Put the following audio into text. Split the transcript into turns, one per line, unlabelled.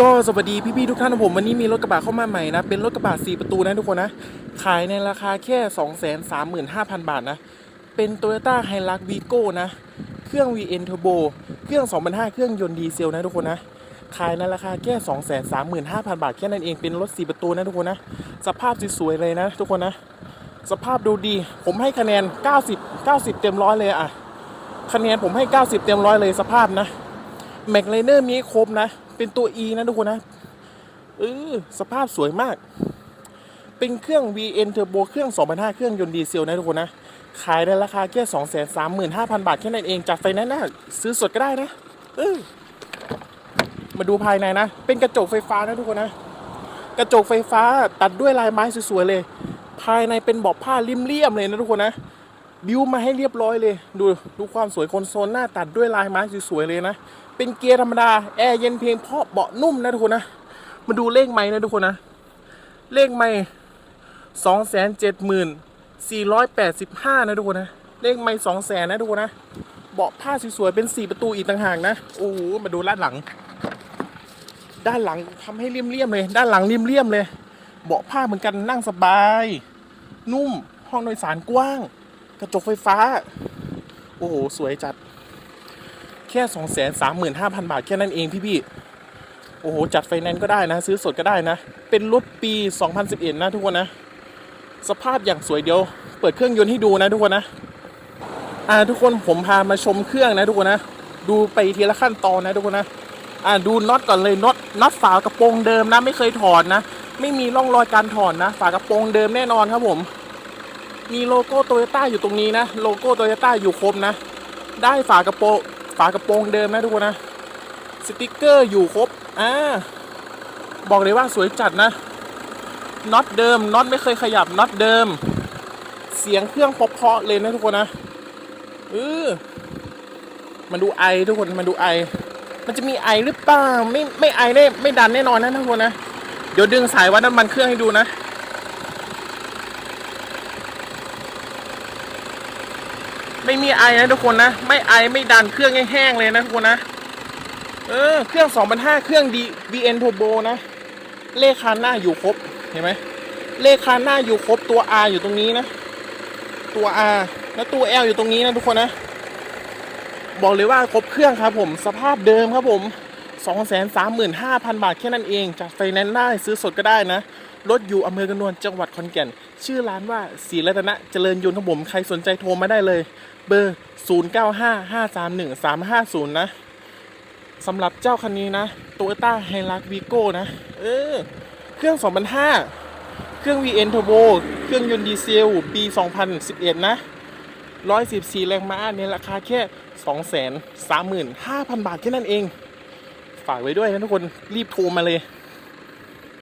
ก็สวัสดีพี่ๆทุกท่านนะผมวันนี้มีรถกระบะเข้ามาใหม่นะ เป็นรถกระบะ4ประตูนะทุกคนนะ ขายในราคาแค่ 235,000 บาทนะ เป็น Toyota Hilux Vigo นะ เครื่อง VN Turbo เครื่อง2005เครื่องยนต์ดีเซลนะทุกคนนะ ขายในราคาแค่ 235,000 บาท แค่นั้นเองเป็นรถ 4 ประตูนะทุกคนนะ สภาพสวยๆเลยนะทุกคนนะ สภาพดูดี ผมให้คะแนน 90 90 เต็มร้อยเลยอะคะแนนผมให้ 90 เต็มร้อยเลยสภาพนะแม็กไลเนอร์มีครบนะ เป็นตัว E นะทุกคนนะเออสภาพสวยมาก เป็นเครื่อง VN Turbo เครื่อง2005เครื่องยนต์ดีเซลนะทุกคนนะ ขายในราคาแค่ 235,000 บาทแค่นั้นเองจัดไฟแนนซ์นะซื้อสดก็ได้นะ เออ มาดูภายในนะ เป็นกระจกไฟฟ้านะทุกคนนะ กระจกไฟฟ้าตัดด้วยลายไม้สวยๆเลย ภายในเป็นเบาะผ้าริมเลี่ยมเลยนะทุกคนนะบิวมาให้เรียบร้อยเลย ดูดูความสวยคอนโซลหน้าตัดด้วยลายไม้สวยๆเลยนะ เป็นเกียร์ธรรมดา แอร์เย็นเพียงเพราะเบาะนุ่มนะทุกคนนะ มาดูเลขไม้นะทุกคนนะ เลขไม้สองแสนเจ็ดหมื่นสี่ร้อยแปดสิบห้านะทุกคนนะ เลขไม้สองแสนนะทุกคนนะ เบาะผ้าสวยๆเป็นสี่ประตูอีกต่างหากนะ โอ้โห มาดูด้านหลัง ด้านหลังทำให้เลี่ยมๆเลย ด้านหลังเลี่ยมๆเลย เบาะผ้าเหมือนกันนั่งสบาย นุ่ม ห้องโดยสารกว้าง กระจกไฟฟ้า โอ้โห สวยจัด แค่2 3 5 0 0 0บาทแค่นั้นเองพี่พี่โอ้โห จัดไฟแนนซ์ก็ได้นะ ซื้อสดก็ได้นะ เป็นรถปี 2011 นะทุกคนนะ สภาพอย่างสวยเดียว เปิดเครื่องยนต์ให้ดูนะทุกคนนะ อ่าทุกคนผมพามาชมเครื่องนะทุกคนนะ ดูไปทีละขั้นตอนนะทุกคนนะ อ่าดูน็อตก่อนเลยน็อตน็อตฝากระโปรงเดิมนะ ไม่เคยถอดนะ ไม่มีร่องรอยการถอดนะ ฝากระโปรงเดิมแน่นอนครับผม มีโลโก้โตโยต้าอยู่ตรงนี้นะ โลโก้โตโยต้าอยู่ครบนะ ได้ฝากระโปรง ฝากระโปรงเดิมนะทุกคนนะ สติกเกอร์อยู่ครบ อ่า บอกเลยว่าสวยจัดนะน็อตเดิมน็อตไม่เคยขยับน็อตเดิม เสียงเครื่องเพาะๆเลยนะทุกคนนะเออมันดูไอทุกคนมันดูไอ มันจะมีไอหรือเปล่าไม่ไม่ไอแน่ไม่ดันแน่นอนนะทุกคนนะ เดี๋ยวดึงสายวัดน้ำมันเครื่องให้ดูนะ ไม่มีไอนะทุกคนนะ ไม่ไอไม่ดันเครื่องแห้งๆเลยนะทุกคนนะ เออ เครื่อง2005เครื่อง D VN Turbo นะ เลขคันหน้าอยู่ครบ เห็นไหม เลขคันหน้าอยู่ครบตัว R อยู่ตรงนี้นะ ตัว R แล้วตัว L อยู่ตรงนี้นะทุกคนนะ บอกเลยว่าครบเครื่องครับผม สภาพเดิมครับผม 235,000 บาทแค่นั้นเอง จากไฟแนนซ์ได้ซื้อสดก็ได้นะ รถอยู่อำเภอกระนวนจังหวัดขอนแก่น ชื่อร้านว่าศรีรัตนะเจริญยนต์ครับผมใครสนใจโทรมาได้เลย เบอร์ 095531 350นะสำหรับเจ้าคันนี้นะ Toyota Hilux Vigo นะ เออ เครื่อง 2005 เครื่อง VN Turbo เครื่องยนต์ดีเซล ปี 2011 นะ 114 แรงม้าในราคาแค่ 235,000 บาทแค่นั้นเอง ฝากไว้ด้วยนะทุกคนรีบโทรมาเลย